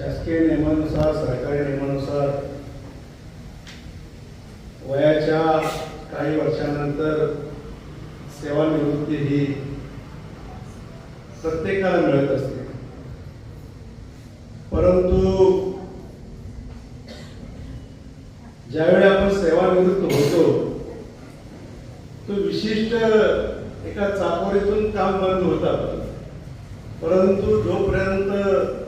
शासकीय नियमानुसार सरकारी नियमानुसार वयाच्या काही वर्षानंतर सेवानिवृत्ती ही प्रत्येकाला मिळत असते. परंतु ज्यावेळी आपण सेवानिवृत्त होतो तो विशिष्ट एका चाकोरीतून काम बंद होतात परंतु जोपर्यंत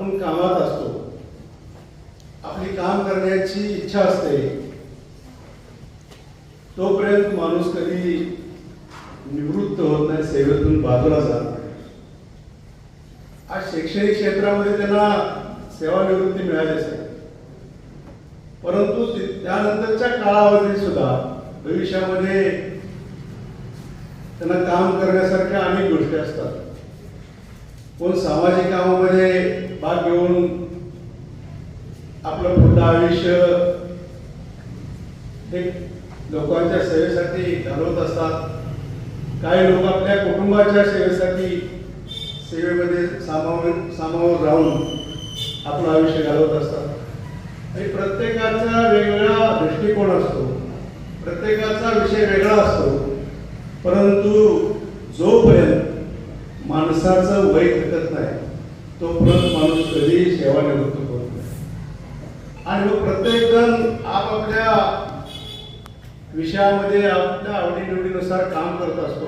आपण कामात असतो. आपली काम करण्याची इच्छा असते. तोपर्यंत माणूस कधी निवृत्त होत नाही सेवेतून बाजूला जात नाही. आज शैक्षणिक क्षेत्रामध्ये त्यांना सेवानिवृत्ती मिळाली असेल. परंतु त्यानंतरच्या काळामध्ये सुद्धा भविष्यामध्ये त्यांना काम करण्यासारख्या अनेक गोष्टी असतात. कोण सामाजिक कामामध्ये भाग घेऊन आपलं पूर्ण आयुष्य हे लोकांच्या सेवेसाठी घालवत असतात. काही लोक आपल्या कुटुंबाच्या सेवेसाठी सेवेमध्ये सामावून सामावून राहून आपलं आयुष्य घालवत असतात. आणि प्रत्येकाचा वेगवेगळा दृष्टिकोन असतो. प्रत्येकाचा विषय वेगळा असतो. परंतु जोपर्यंत माणसाचं वय थकत नाही. तो परत माणूस कधीही सेवानिवृत्त करत नाही. आणि मग प्रत्येक जण आपापल्या विषयामध्ये आपल्या आवडीनिवडीनुसार काम करत असतो.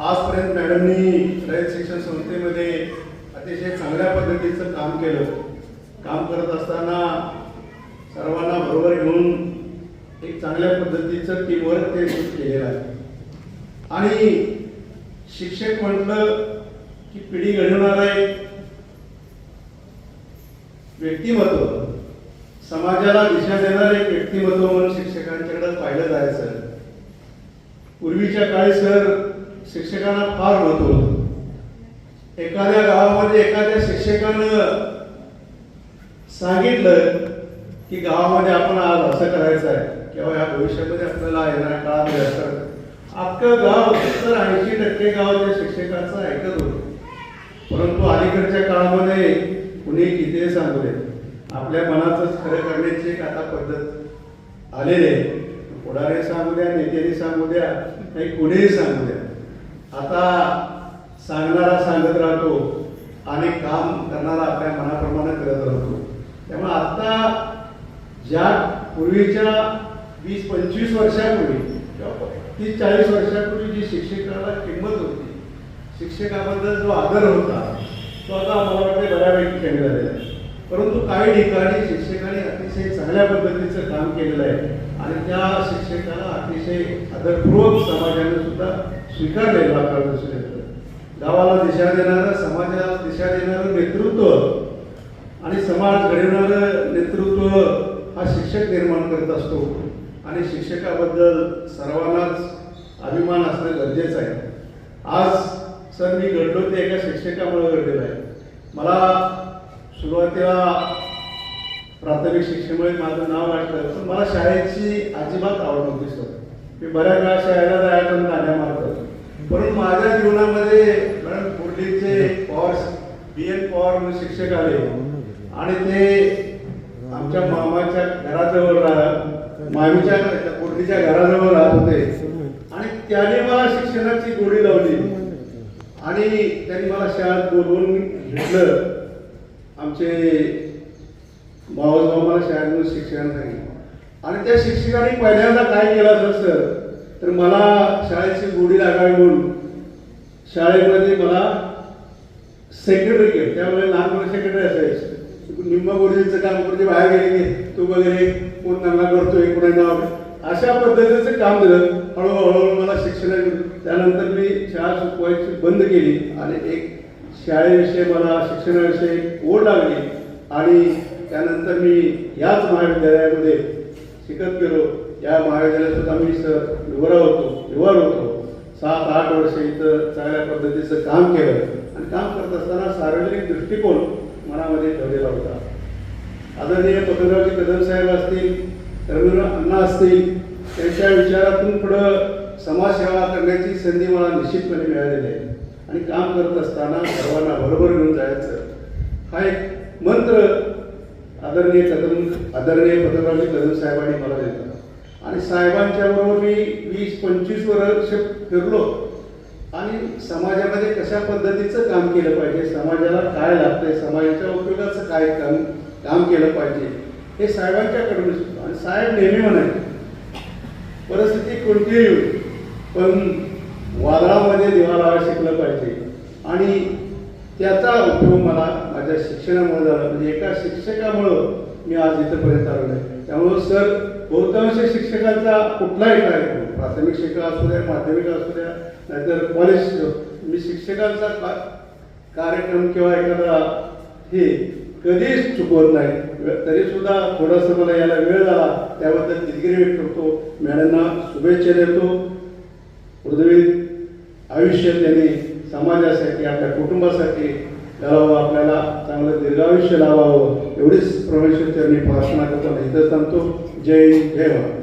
आजपर्यंत मॅडमनी रयत शिक्षण संस्थेमध्ये अतिशय चांगल्या पद्धतीचं काम केलं. काम करत असताना सर्वांना बरोबर घेऊन एक चांगल्या पद्धतीचं टीमवर्क ते केलेलं आहे. आणि शिक्षक म्हटलं की पिढी घडवणारा एक व्यक्तिमत्व. समाजाला दिशा देणार एक व्यक्तिमत्व म्हणून शिक्षकांच्याकडे पाहिलं जायचं. पूर्वीच्या काळी सर शिक्षकांना फार महत्त्व होत. एखाद्या गावामध्ये एखाद्या शिक्षकानं सांगितलं की गावामध्ये आपण आज असं करायचं आहे किंवा या भविष्यामध्ये आपल्याला येणाऱ्या काळामध्ये असं अख्खं गाव तर ऐंशी टक्के गाव त्या शिक्षकाचं ऐकत होतं परंतु अलीकडच्या काळामध्ये कुणी किती सांगू दे आपल्या मनाचं खरं करण्याची एक आता पद्धत आलेली आहे. पुढारे सांगू द्या नेत्यांनी सांगू द्या काही कुणीही सांगू द्या. आता सांगणारा सांगत राहतो आणि काम करणारा आपल्या मनाप्रमाणे करत राहतो. त्यामुळे आता ज्या पूर्वीच्या वीस पंचवीस वर्षापूर्वी ती चाळीस वर्षापूर्वी जी शिक्षकाला किंमत होती शिक्षकाबद्दल जो आदर होता तो आता मला वाटते बऱ्यापैकी कमी झालेला आहे. परंतु काही ठिकाणी शिक्षकांनी अतिशय चांगल्या पद्धतीचं काम केलेलं आहे आणि त्या शिक्षकाला अतिशय आदरपूर्वक समाजाने सुद्धा स्वीकारलेलं आपल्याला दिसून येतं गावाला दिशा देणारं समाजाला दिशा देणारं नेतृत्व आणि समाज घडवणारं नेतृत्व हा शिक्षक निर्माण करत असतो. आणि शिक्षकाबद्दल सर्वांनाच अभिमान असणं गरजेचं आहे. आज सर मी घडलो ते एका शिक्षकामुळे घडलेलं आहे. मला सुरुवातीला प्राथमिक शिक्षेमुळे माझं नाव वाटलं पण मला शाळेची अजिबात आवड नव्हती सर. मी बऱ्याच वेळा शाळेला जायचं गाण्या मारतो. परंतु माझ्या जीवनामध्ये मॅडम कुर्लीचे पॉवर बी एन पॉवर म्हणून शिक्षक आले. आणि ते आमच्या मामाच्या घराजवळ राहत मामीच्या कुर्लीच्या घराजवळ राहत होते. आणि त्याने मला शिक्षणाची गोडी लावली. आणि त्यांनी मला शाळेत बोलवून घेतलं. आमचे भाऊ मला शाळेतून शिक्षण सांगितलं आणि त्या शिक्षकाने पहिल्यांदा काय केलं असं सर तर मला शाळेची गोडी लागावी म्हणून शाळेमध्ये मला सेक्रेटरी केलं. त्यामुळे लहान सेक्रेटरी असायचे. निम्मा गोडीचं काम करते बाहेर गेले की तू वगैरे कोण नंगा करतोय कोणा नाव अशा पद्धतीचं काम दिलं. हळूहळू मला शिक्षण त्यानंतर मी शाळा शिकवायची बंद केली आणि एक शाळेविषयी मला शिक्षणाविषयी ओढ लागली. आणि त्यानंतर मी याच महाविद्यालयामध्ये शिकत गेलो. या महाविद्यालयात सुद्धा मी युवरा होतो युवा होतो. सात आठ वर्ष इथं चांगल्या पद्धतीचं काम केलं. आणि काम करत असताना सार्वजनिक दृष्टिकोन मनामध्ये ठेवलेला होता. आदरणीय पतंगरावजी कदम साहेब असतील रवींद्र अण्णा असतील त्यांच्या विचारातून पुढं समाजसेवा करण्याची संधी मला निश्चितपणे मिळालेली आहे. आणि काम करत असताना सर्वांना बरोबर घेऊन जायचं हा एक मंत्र आदरणीय कदम आदरणीय पत्ररावजी कदम साहेबांनी मला दिला आणि साहेबांच्या बरोबर मी वीस पंचवीस वर्ष फिरलो. आणि समाजामध्ये कशा पद्धतीचं काम केलं पाहिजे समाजाला काय लागतंय समाजाच्या उपयोगाचं काय काम काम केलं पाहिजे हे साहेबांच्याकडून शिकतो आणि साहेब नेहमी म्हणायचे परिस्थिती कोणतीही येऊ पण वादळामध्ये दिवा लावा शिकलं पाहिजे. आणि त्याचा उपयोग मला माझ्या शिक्षणामुळे झाला. म्हणजे एका शिक्षकामुळं मी आज इथंपर्यंत आलो आहे. त्यामुळं सर बहुतांश शिक्षकांचा कुठलाही कार्यक्रम प्राथमिक शिक्षक असू द्या माध्यमिक असू द्या नाहीतर कॉलेज मी शिक्षकांचा का कार्यक्रम किंवा एखादा हे कधीच चुकवत नाही. तरी सुद्धा थोडंसं मला याला वेळ झाला. त्याबद्दल दिलगिरी व्यक्त करतो. मॅडमना शुभेच्छा देतो. पृथ्वीत आयुष्य त्यांनी समाजासाठी आपल्या कुटुंबासाठी घालावं आपल्याला चांगलं दीर्घायुष्य लावावं. एवढीच परमेश्वर त्यांनी प्रार्थना करताना इथं सांगतो जय जय भारत.